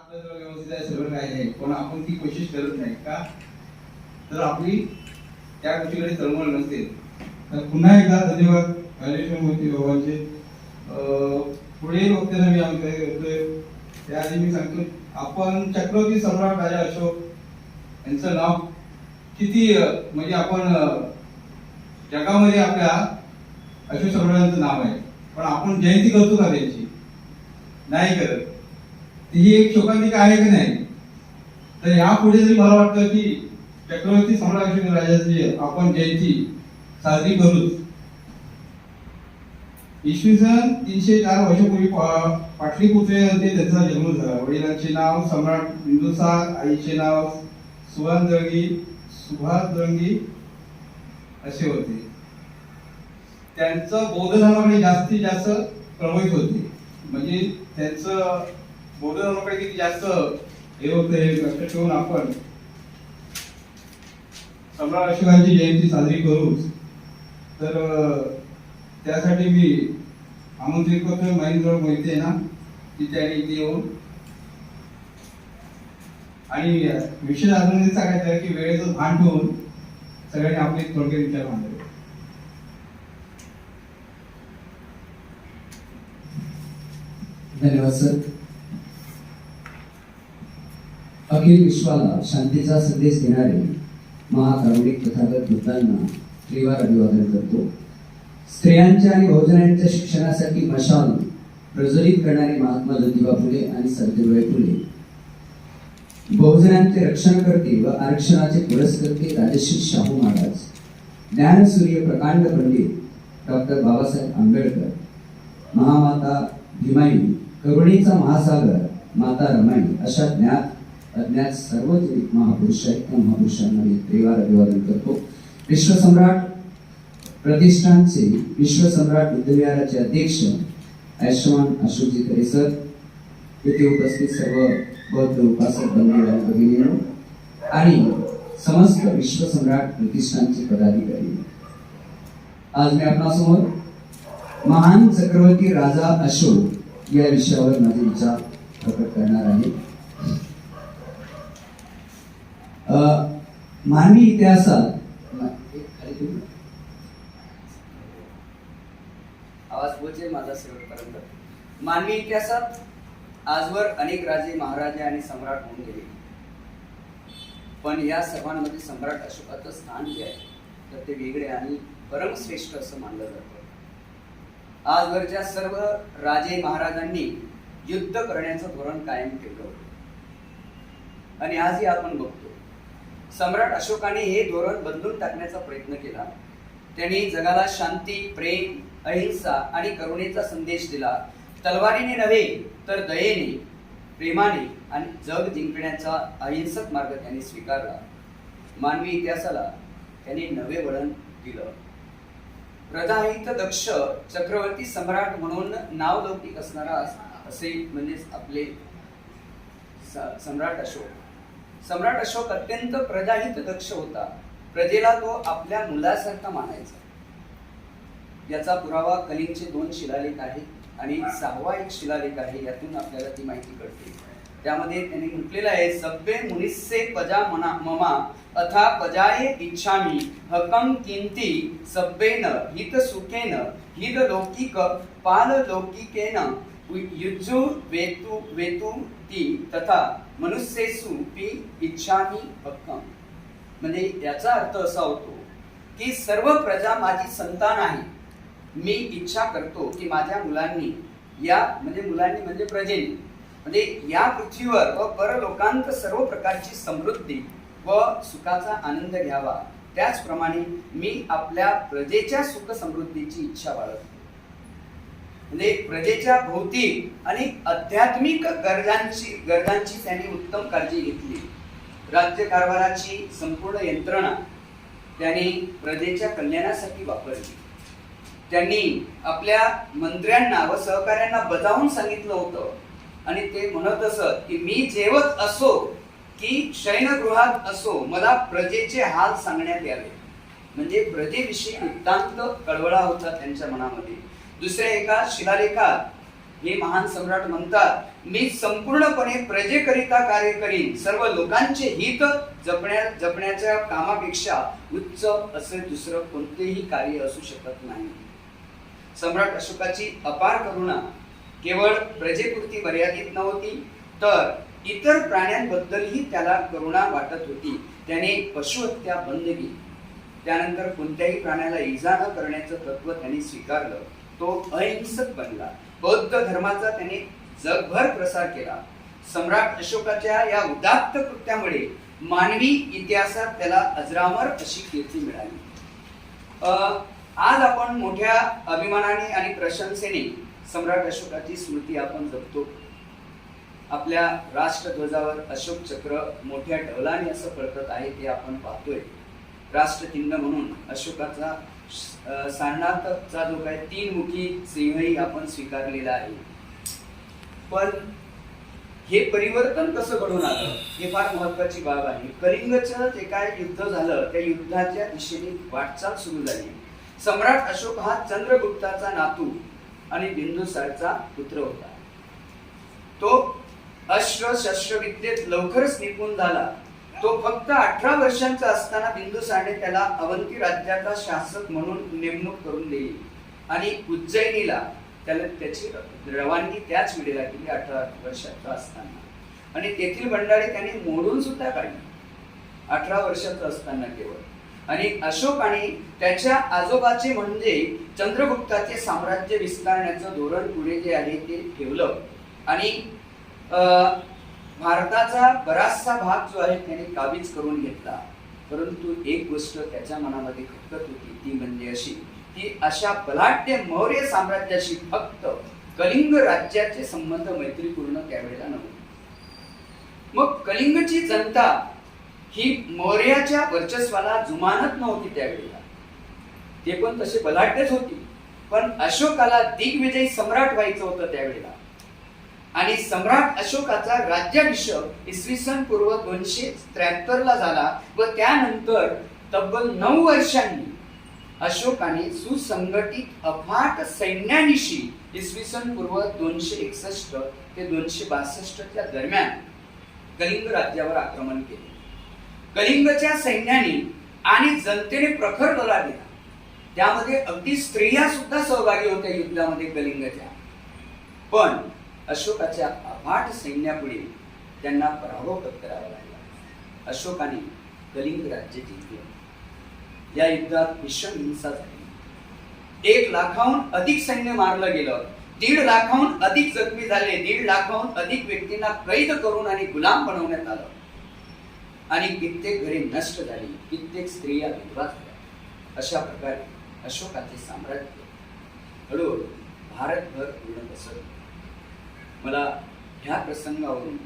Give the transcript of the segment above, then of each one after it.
आपलं सगळं व्यवस्थित आहे सगळं काही आहे पण आपण ती कोशिश करत नाही का? तर आपली त्या गोष्टीकडे तळमळ नसते तर पुन्हा एकदा धन्यवाद राजेश्वर मोती बाबांचे. अं, पुढे वक्त्यांना मी आमच्या करतोय. त्याआधी मी सांगतो आपण चक्रवर्ती सम्राट राजा अशोक यांचं नाव किती म्हणजे आपण जगामध्ये आपल्या अशोक सम्राटांचं नाव आहे. पण आपण जयंती करतो का त्यांची? नाही करत. ही एक शोकांतिका आहे की नाही? तर यापुढे जरी मला वाटतं की चक्रवर्ती सम्राट अशोक राजाची आपण जयंती साजरी करू इसवी सन तीनशे चार वर्षापूर्वी पा- पाटलीपुत्रे मध्ये त्यांचा जन्म झाला. वडिलांचे नाव सम्राट बिंदुसार आईचे नाव सुभाष दळगी सुभाष दळगी असे होते. त्यांचं बौद्ध धर्माकडे जास्तीत जास्त प्रभावित होते. म्हणजे त्यांचं बौद्ध किती जास्त. हे होते लक्षात ठेवून आपण सम्राट अशोकांची जयंती साजरी करू. तर त्यासाठी मी आमंत्रित करतोय महेंद्र मोहिते ना की त्यांनी इथे येऊन. आणि विशेष अजून सांगायचं की वेळेचं भान ठेवून सगळ्यांनी आपले थोडके विचार मांडावे. धन्यवाद सर. अखिल विश्वाला शांतीचा संदेश देणारे महाकारुणिक तथागत बुद्धांना त्रिवार अभिवादन करतो. स्त्रियांच्या आणि बहुजनांच्या शिक्षणासाठी मशाल प्रज्वलित करणारे महात्मा ज्योतिबा फुले आणि सावित्रीबाई फुले. बहुजनांचे रक्षण करते व आरक्षणाचे पुरस्कर्ते राजश्री शाहू महाराज. ज्ञानसूर्य प्रकांड पंडित डॉक्टर बाबासाहेब आंबेडकर. महामाता भीमाई करुणेचा महासागर माता रमाई अशा ज्ञात अज्ञात सर्वच महापुरुष आहेत. त्या महापुरुषांना मी त्रिवार अभिवादन करतो विश्वसम्राट प्रतिष्ठानचे विश्वसम्राट बुद्धविहाराचे अध्यक्ष आयुष्यमान अशोकजी खरे सर. तिथे उपस्थित सर्व बौद्ध उपासक बंधू आणि आणि समस्त विश्वसम्राट प्रतिष्ठानचे पदाधिकारी. आज मी आपणासमोर महान चक्रवर्ती राजा अशोक या विषयावर माझे विचार प्रकट करणार आहे. मानवी इतिहासात आवाज पोहोचेल माझा शेवटपर्यंत मानवी इतिहासात आजवर अनेक राजे महाराजे आणि सम्राट होऊन गेले. पण या सर्वांमध्ये सम्राट अशोकाचं स्थान जे आहे तर ते वेगळे आणि परमश्रेष्ठ असं मानलं जातं. आजवरच्या सर्व राजे महाराजांनी युद्ध करण्याचं धोरण कायम ठेवलं होतं. आणि आजही आपण बघतो. सम्राट अशोकाने हे धोरण बदलून टाकण्याचा प्रयत्न केला. त्यांनी जगाला शांती प्रेम अहिंसा आणि करुणेचा संदेश दिला. तलवारीने नव्हे तर दयेने प्रेमाने आणि जग जिंकण्याचा अहिंसक मार्ग त्यांनी स्वीकारला. मानवी इतिहासाला त्यांनी नवे वळण दिलं. प्रजाहित दक्ष चक्रवर्ती सम्राट म्हणून नावलौकिक असणारा असे म्हणजेच आपले स- सम्राट अशोक. सम्राट अशोक अत्यंत प्रजाहित दक्ष होता. प्रजेला तो आपल्या मुलासारखा मानायचा. याचा पुरावा कलिंगचे दोन शिलालेख आहेत आणि सहावा एक शिलालेख आहे यातून आपल्याला ती माहिती कळते. त्यामध्ये त्यांनी म्हटलेलं आहे सभ्य मुनिस्से पजा मना ममा अथा पजाये इच्छामी हकम किंती सभ्येन हित सुखेन हित लौकिक पाल लौकिकेन युजु वेतु वेतु ती तथा मनुष्येसु पी इच्छामी भक्कम. म्हणजे याचा अर्थ असा होतो की सर्व प्रजा माझी संतान आहे. मी इच्छा करतो की माझ्या मुलांनी या म्हणजे मुलांनी म्हणजे प्रजेने. म्हणजे या पृथ्वीवर व परलोकांत सर्व प्रकारची समृद्धी व सुखाचा आनंद घ्यावा. त्याचप्रमाणे मी आपल्या प्रजेच्या सुख समृद्धीची इच्छा बाळगतो. म्हणजे प्रजेच्या भौतिक आणि आध्यात्मिक गरजांची गरजांची त्यांनी उत्तम काळजी घेतली. राज्यकारभाराची संपूर्ण यंत्रणा त्यांनी प्रजेच्या कल्याणासाठी वापरली. त्यांनी आपल्या मंत्र्यांना व सहकाऱ्यांना बजावून सांगितलं होतं. आणि ते म्हणत असत की मी जेवत असो की शयनगृहात असो मला प्रजेचे हाल सांगण्यात यावे. म्हणजे प्रजेविषयी वृत्तांत कळवळा होता त्यांच्या मनामध्ये. दुसऱ्या एका शिलालेखात हे महान सम्राट म्हणतात मी संपूर्णपणे प्रजेकरिता कार्य करीन. सर्व लोकांचे हित जपण्या जपण्याच्या कामापेक्षा उच्च असे दुसरं कोणतेही कार्य असू शकत नाही. सम्राट अशोकाची अपार करुणा. केवळ प्रजेपुरती मर्यादित नव्हती तर इतर प्राण्यांबद्दलही त्याला करुणा वाटत होती. त्याने पशुहत्या बंद केली. त्यानंतर कोणत्याही प्राण्याला इजा न करण्याचं तत्व त्यांनी स्वीकारलं. तो अहिंसक बनला. बौद्ध धर्माचा त्याने जगभर प्रसार केला. सम्राट अशोकाच्या या उदात्त कृत्यामुळे मानवी इतिहासात त्याला अजरामर अशी कीर्ती मिळाली. आज आपण मोठ्या अभिमानाने आणि प्रशंसेने सम्राट अशोकाची स्मृती आपण जपतो. आपल्या राष्ट्रध्वजावर अशोक चक्र मोठ्या ढवलाने असं फडकत आहे ते आपण पाहतोय. राष्ट्रचिन्ह म्हणून अशोकाचा अ, सारनाथचा जो काय तीन मुखी सिंहही आपण स्वीकारलेला आहे. पण हे परिवर्तन कसं घडून आलं हे फार महत्वाची बाब आहे. कलिंगचं जे काय युद्ध झालं त्या युद्धाच्या दिशेने वाटचाल सुरू झाली. सम्राट अशोक हा चंद्रगुप्ताचा नातू आणि बिंदुसारचा पुत्र होता. तो अश्व शस्त्रविद्येत लवकरच निपुण झाला. तो फक्त अठरा वर्षांचा असताना बिंदुसारने त्याला अवंती राज्याचा शासक म्हणून नेमणूक करून दिली. आणि उज्जैनीला त्याला त्याची रवानगी त्याच वेळेला केली अठरा वर्षाचा असताना. आणि तेथील भंडारे त्याने मोडून सुद्धा काढली. अठरा वर्षाचं असताना केवळ. आणि अशोकाने त्याच्या आजोबाचे म्हणजे चंद्रगुप्ताचे साम्राज्य विस्तारण्याचं धोरण पुढे जे आहे ते ठेवलं. आणि भारताचा बराचसा भाग जो आहे त्याने काबीज करून घेतला. परंतु एक गोष्ट त्याच्या मनामध्ये खटकत होती ती म्हणजे अशी की अशा बलाढ्य मौर्य साम्राज्याशी फक्त कलिंग राज्याचे संबंध मैत्रीपूर्ण त्यावेळेला नव्हते. मग कलिंगची जनता ही मौर्याच्या वर्चस्वाला जुमानत नव्हती त्यावेळेला. ते पण तसे बलाढ्यच होती. पण अशोकाला दिग्विजयी सम्राट व्हायचं होतं त्यावेळेला. आणि सम्राट अशोकाचा राज्याभिषेक इसवी सन पूर्व दोनशे त्र्याहत्तर ला झाला व त्यानंतर तब्बल नऊ वर्षांनी अशोकाने सुसंघटित अफाट सैन्यानिशी इसवी सन पूर्व दोनशे एकसष्ट ते दोनशे बासष्टच्या दरम्यान कलिंग राज्यावर आक्रमण केले. कलिंगच्या सैन्याने आणि जनतेने प्रखर लढा दिला. त्यामध्ये अगदी स्त्रिया सुद्धा सहभागी होत्या युद्धामध्ये कलिंगच्या. पण अशोकाच्या अफाट सैन्यापुढे त्यांना पराभव पत्करावा लागला. अशोकाने कलिंग राज्य जिंकलं. या युद्धात भीषण हिंसा झाली. एक लाखाहून अधिक सैन्य मारलं गेलं. दीड लाखाहून अधिक जखमी झाले. दीड लाखाहून अधिक व्यक्तींना कैद करून आणि गुलाम बनवण्यात आलं. आणि कित्येक घरे नष्ट झाली. कित्येक स्त्रिया विधवा झाल्या. अशा प्रकारे अशोकाचे साम्राज्य हळूहळू भारतभर पूर्ण पसरलं. मला ह्या प्रसंगावरून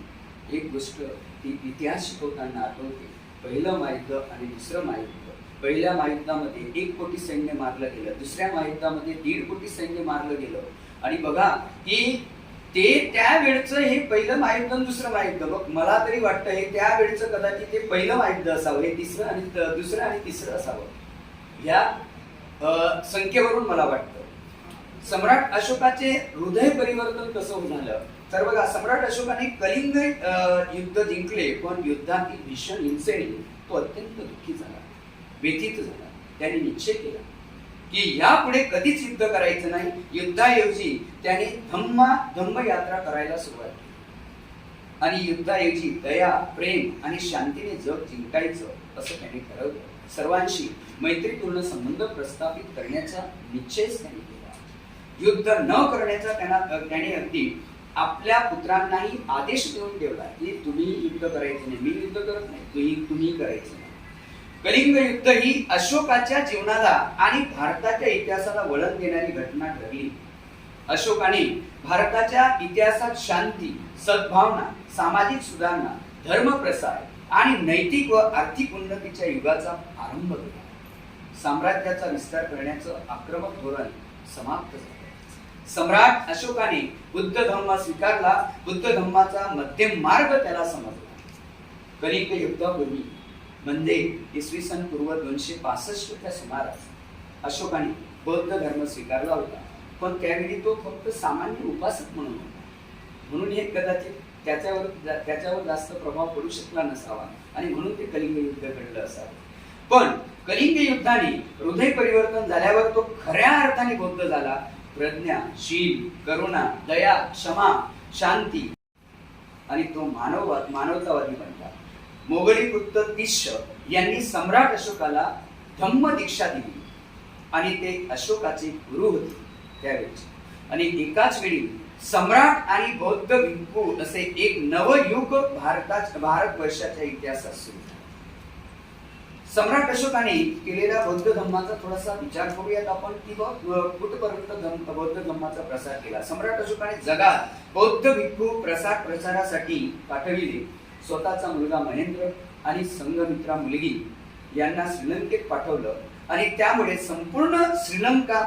एक गोष्ट ती इतिहास शिकवताना आठवते. पहिलं महायुद्ध आणि दुसरं महायुद्ध पहिल्या महायुद्धामध्ये एक कोटी सैन्य मारलं गेलं दुसऱ्या महायुद्धामध्ये दीड कोटी सैन्य मारलं गेलं. आणि बघा की ते त्यावेळचं हे पहिलं महायुद्ध आणि दुसरं महायुद्ध बघ मला तरी वाटतं हे त्यावेळचं कदाचित ते पहिलं महायुद्ध असावं हे तिसरं आणि त- दुसरं आणि तिसरं असावं. या संख्येवरून मला वाटतं. सम्राट अशोकाचे हृदय परिवर्तन कसं झालं? तर बघा सम्राट अशोकाने कलिंग युद्ध जिंकले पण युद्धातील भीषण हिंसेने तो अत्यंत दुःखी झाला व्यथित झाला. त्याने निश्चय केला की यापुढे कधीच युद्ध करायचं नाही. युद्धाऐवजी त्याने धम्मा धम्म यात्रा करायला सुरुवात केली. आणि युद्धाऐवजी दया प्रेम आणि शांतीने जग जिंकायचं असं त्याने ठरवलं. सर्वांशी मैत्रीपूर्ण संबंध प्रस्थापित करण्याचा निश्चयच त्याने केला. युद्ध न करण्याचा त्यांना त्याने अगदी आपल्या पुत्रांनाही आदेश देऊन ठेवला की तुम्ही युद्ध करायचे नाही. मी युद्ध करत नाही. तुम्ही तुम्ही करायचं नाही. कलिंग युद्ध ही अशोकाच्या जीवनाला आणि भारताच्या इतिहासाला वळण देणारी घटना ठरली. अशोकाने भारताच्या इतिहासात शांती सद्भावना सामाजिक सुधारणा धर्मप्रसार आणि नैतिक व आर्थिक उन्नतीच्या युगाचा आरंभ केला. साम्राज्याचा विस्तार करण्याचं आक्रमक धोरण समाप्त झालं. सम्राट अशोकाने बुद्ध धर्म स्वीकारला. बुद्ध धर्माचा मध्यम मार्ग त्याला समजला. कलिंग युद्धापूर्वी म्हणजे इसवी सन पूर्व दोनशे पासष्टच्या सुमारास अशोकाने बौद्ध धर्म स्वीकारला होता. पण त्यावेळी तो फक्त सामान्य उपासक म्हणून होता. म्हणून हे कदाचित त्याच्यावर त्याच्यावर जास्त प्रभाव पडू शकला नसावा आणि म्हणून ते कलिंग युद्ध घडलं असावं. पण कलिंग युद्धाने हृदय परिवर्तन झाल्यावर तो खऱ्या अर्थाने बौद्ध झाला. प्रज्ञा शील करुणा दया क्षमा शांती. आणि तो मानववाद मानवतावादी बनला. मोगली पुत्र यांनी सम्राट अशोकाला धम्म दीक्षा दिली. आणि ते अशोकाचे गुरु होते त्यावेळेचे आणि एकाच वेळी सम्राट आणि बौद्ध भिक्खू असे एक नवयुग भारताच्या भारत वर्षाच्या इतिहासात सुरू. सम्राट अशोकाने केलेल्या बौद्ध धम्माचा थोडासा विचार करूयात आपण. की कुठपर्यंत बौद्ध धम्माचा प्रसार केला? सम्राट अशोकाने जगात बौद्ध भिक्खू प्रसार प्रचारासाठी पाठविले. स्वतःचा मुलगा महेंद्र आणि संघमित्रा मुलगी यांना श्रीलंकेत पाठवलं. आणि त्यामुळे संपूर्ण श्रीलंका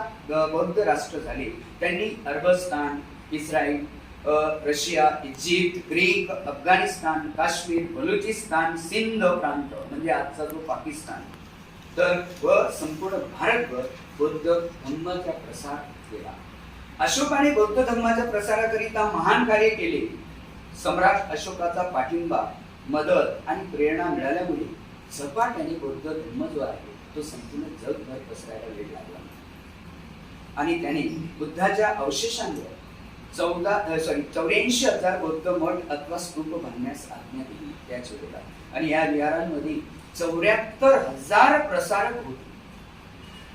बौद्ध राष्ट्र झाले. त्यांनी अरबस्तान Israel Russia Egypt Greek Afghanistan Kashmir Balochistan Sindh प्रांत म्हणजे आजचा जो पाकिस्तान. तर व संपूर्ण भारतभर बौद्ध धर्माचा प्रसार केला. अशोकाने बौद्ध धर्माच्या प्रसाराकरिता महान कार्य केले. सम्राट अशोकाचा पाठिंबा मदत आणि प्रेरणा मिळाल्यामुळे झपाट्याने बौद्ध धर्म जो आहे तो संपूर्ण जगभर पसरायला वेळ लागला. आणि त्याने बुद्धाच्या अवशेषांवर चौदा सॉरी चौऱ्याऐंशी हजार बौद्ध मठ अथवा स्तूप बांधण्यास आज्ञा दिली. त्याच वेळेला आणि या विहारांमध्ये चौऱ्याहत्तर हजार प्रसारक होते.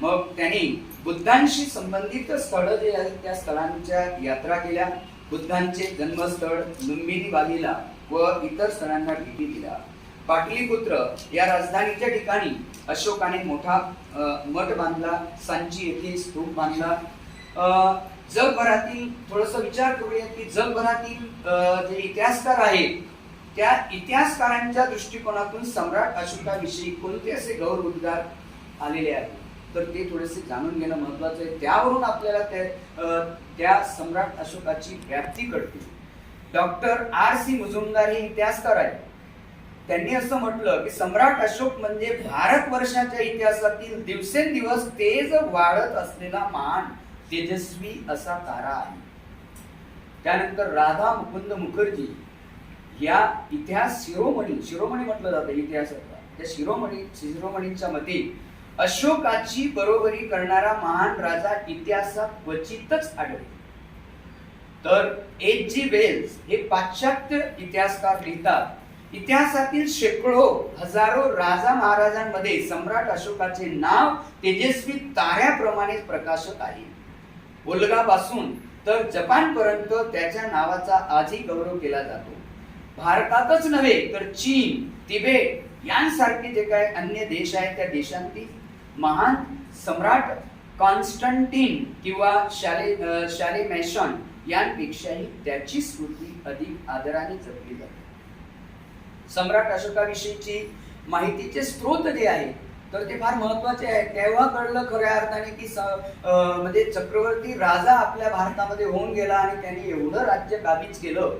मग त्यांनी बुद्धांशी संबंधित स्थळं जे आहेत त्या स्थळांच्या यात्रा केल्या. बुद्धांचे जन्मस्थळ लुंबिनी बागेला व इतर स्थळांना भेटी दिल्या. पाटलीपुत्र या राजधानीच्या ठिकाणी अशोकाने मोठा मठ बांधला. सांची येथे स्तूप बांधला. जगभरातील थोडस विचार करूया की जगभरातील जे इतिहासकार आहेत त्या इतिहासकारांच्या दृष्टिकोनातून सम्राट अशोकाविषयी कोणते असे गौरव उद्गार आलेले आहेत? तर ते थोडेसे जाणून घेणं महत्वाचं आहे. त्यावरून आपल्याला त्या त्या सम्राट अशोकाची व्याप्ती कळते. डॉक्टर आर सी मुजुमदार हे इतिहासकार आहेत. त्यांनी असं म्हटलं की सम्राट अशोक म्हणजे भारतवर्षाच्या इतिहासातील दिवसेंदिवस तेज वाढत असलेला महान तेजस्वी असा तारा आहे. त्यानंतर राधा मुकुंद मुखर्जी या इतिहास शिरोमणी शिरोमणी म्हटलं जातं इतिहासाचा त्या शिरोमणी शिरोमणींच्या मते अशोकाची बरोबरी करणारा महान राजा इतिहासात क्वचितच आढळतो तर एच जी वेल्स हे पाश्चात्य इतिहासकार लिहितात. इतिहासातील शेकडो हजारो राजा महाराजांमध्ये सम्राट अशोकाचे नाव तेजस्वी ताऱ्याप्रमाणे प्रकाशक आहे. ओलगापासून तर जपानपर्यंत त्याच्या नावाचा आजही गौरव केला जातो. भारतातच नव्हे तर चीन तिबेट यांसारखे जे काय अन्य देश आहेत त्या देशांतील महान सम्राट कॉन्स्टंटीन किंवा शाले शाले मॅशन यांपेक्षाही त्याची स्मृती अधिक आदराने जपली जाते. सम्राट अशोकाविषयीची माहितीचे स्रोत जे आहेत तर ते फार महत्त्वाचे आहे. तेव्हा कळलं खऱ्या अर्थाने की म्हणजे चक्रवर्ती राजा आपल्या भारतामध्ये होऊन गेला आणि त्यांनी एवढं राज्य काबीज केलं.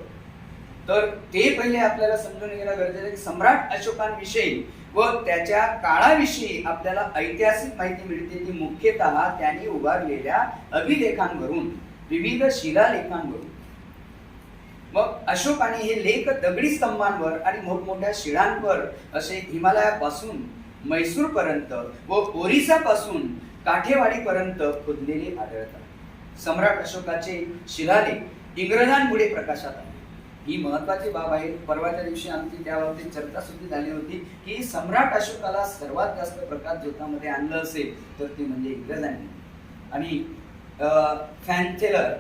तर ते पहिले आपल्याला समजून घेणं गरजेचं आहे की सम्राट अशोकांविषयी व त्याच्या काळाविषयी आपल्याला ऐतिहासिक माहिती मिळते ती मुख्यतः त्यांनी उभारलेल्या अभिलेखांवरून विविध शिलालेखांवरून. मग अशोकाने हे लेख दगडी स्तंभांवर आणि मोठमोठ्या शिळांवर असे हिमालयापासून म्हैसूर पर्यंत व ओरिसापासून काठेवाडीपर्यंत खोदलेले आढळतात सम्राट अशोकाचे शिलालेख इंग्रजांमुळे प्रकाशात आले. ही महत्वाची बाब आहे. परवाच्या दिवशी आमची त्या बाबतीत चर्चा सुद्धा झाली होती की सम्राट अशोकाला सर्वात जास्त प्रकाश ज्योतामध्ये आणलं असेल तर ते म्हणजे इंग्रजांनी. आणि फॅन्थेलर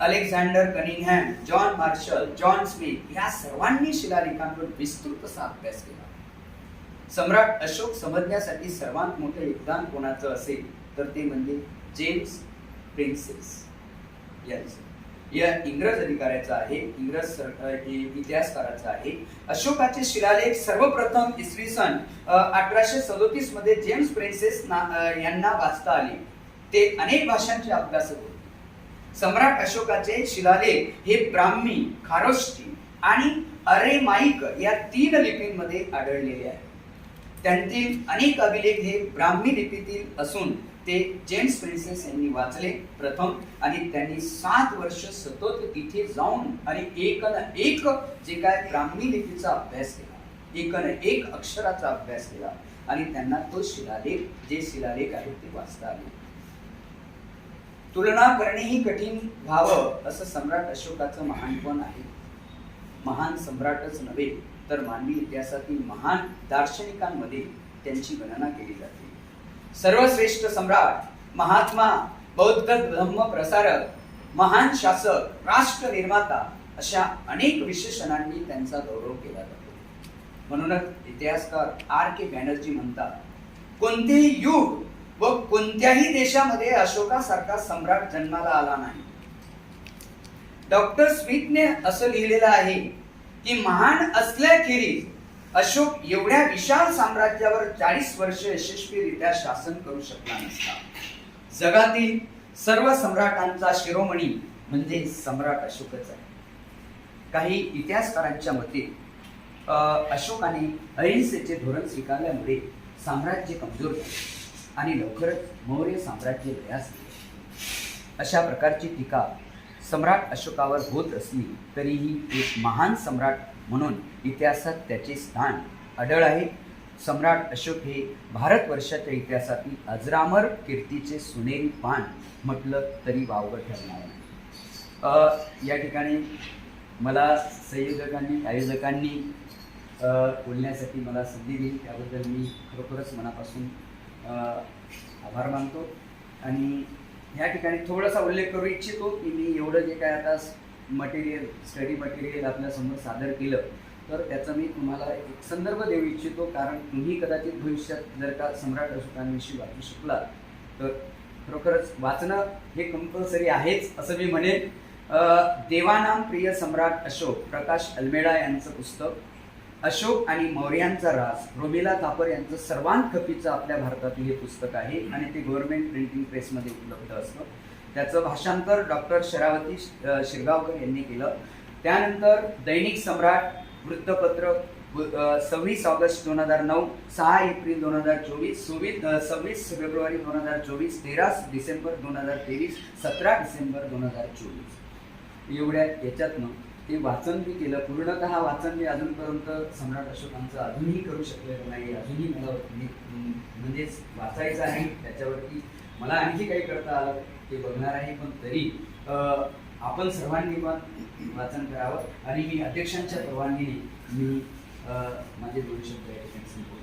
Alexander Cunningham John Marshall John Smith या सर्वांनी शिलालेखांवर विस्तृत असा अभ्यास केला. सम्राट अशोक समजण्यासाठी सर्वात मोठं योगदान कोणाचं असेल? तर ते म्हणजे जेम्स प्रिन्सेस. यांचं या इंग्रज अधिकाऱ्याचा आहे इंग्रज इतिहासकाराचा आहे. अशोकाचे शिलालेख सर्वप्रथम इसवी सन अठराशे सदोतीसमध्ये जेम्स प्रिन्सेस यांना वाचता आले. ते अनेक भाषांचे अभ्यासक होते. सम्राट अशोकाचे शिलालेख हे ब्राह्मी खारोष्टी आणि अरेमाईक या तीन लिपींमध्ये आढळलेले आहेत. त्यांतील अनेक अभिलेख हे ब्राह्मी लिपीतील असून ते जेम्स प्रिन्सेस यांनी वाचले प्रथम आणि त्यांनी सात वर्ष सतत तिथे जाऊन आणि एक न एक जे काय ब्राह्मी लिपीचा अभ्यास केला एक न एक अक्षराचा अभ्यास केला आणि त्यांना तो शिलालेख जे शिलालेख आहेत ते वाचता आले. तुलना करणेही कठीण व्हावं असं सम्राट अशोकाचं महानपण आहे. महान सम्राटच नव्हे तर मानवी इतिहासातील महान दार्शनिकांमध्ये त्यांची गणना केली जाते. सर्वश्रेष्ठ सम्राट महात्मा बौद्ध धम्म प्रसारक महान शासक राष्ट्र निर्माता अशा अनेक विशेषणांनी त्यांचा गौरव केला जातो. म्हणूनच इतिहासकार आर के बॅनर्जी म्हणतात कोणतेही युग व कोणत्याही देशामध्ये अशोकासारखा सम्राट जन्माला आला नाही. डॉक्टर स्मिथने असं लिहिलेलं आहे की महान असल्याखेरीज अशोक एवढ्या विशाल साम्राज्यावर चाळीस वर्ष यशस्वीरित्या शासन करू शकला नसता. जगातील सर्व सम्राटांचा शिरोमणी म्हणजे सम्राट अशोकच आहे. काही इतिहासकारांच्या मते अशोकाने अहिंसेचे धोरण स्वीकारल्यामुळे साम्राज्य कमजोर झाले आणि लवकरच मौर्य साम्राज्य लयास अशा प्रकारची टीका सम्राट अशोकावर होत असली तरीही एक महान सम्राट म्हणून इतिहासात त्याचे स्थान अडळ आहे. सम्राट अशोक हे भारतवर्षाच्या इतिहासातील अजरामर कीर्तीचे सुनेरी पान म्हटलं तरी वावगं ठरणार नाही. या ठिकाणी मला संयोजकांनी आयोजकांनी बोलण्यासाठी मला संधी दिली. त्याबद्दल मी खरोखरच मनापासून आभार मानतो. आणि या ठिकाणी थोडासा उल्लेख करू इच्छितो की मी एवढं जे काय आता मटेरियल स्टडी मटेरियल आपल्यासमोर सादर केलं तर त्याचा मी तुम्हाला एक संदर्भ देऊ इच्छितो. कारण तुम्ही कदाचित भविष्यात जर का सम्राट अशोकांविषयी वाचू शकला तर खरोखरच वाचणं हे कंपल्सरी आहेच असं मी म्हणेन. देवानाम प्रिय सम्राट अशोक प्रकाश अल्मेडा यांचं पुस्तक अशोक आणि मौर्यांचा रास रोमिला थापर यांचं सर्वांत खपीचं आपल्या भारतातील हे पुस्तक आहे आणि ते गव्हर्नमेंट प्रिंटिंग प्रेसमध्ये उपलब्ध असतं. त्याचं भाषांतर डॉक्टर शरावती शिरगावकर यांनी केलं. त्यानंतर दैनिक सम्राट वृत्तपत्र सव्वीस ऑगस्ट दोन हजार नऊ सहा एप्रिल दोन हजार चोवीस सव्वीस सव्वीस फेब्रुवारी दोन हजार चोवीस तेरा डिसेंबर दोन हजार तेवीस सतरा डिसेंबर दोन हजार चोवीस. एवढ्या याच्यातनं ते वाचन मी केलं. पूर्णतः वाचन मी अजूनपर्यंत सम्राट अशोकांचं अजूनही करू शकलेलं नाही. अजूनही मला मी- म्हणजेच वाचायचं आहे. त्याच्यावरती मला आणखी काही करता आलं ते बघणार आहे. पण तरी आपण सर्वांनी पण वाचन करावं. आणि मी अध्यक्षांच्या परवानगीने मी माझे दोन शब्द या ठिकाणी संपवतो.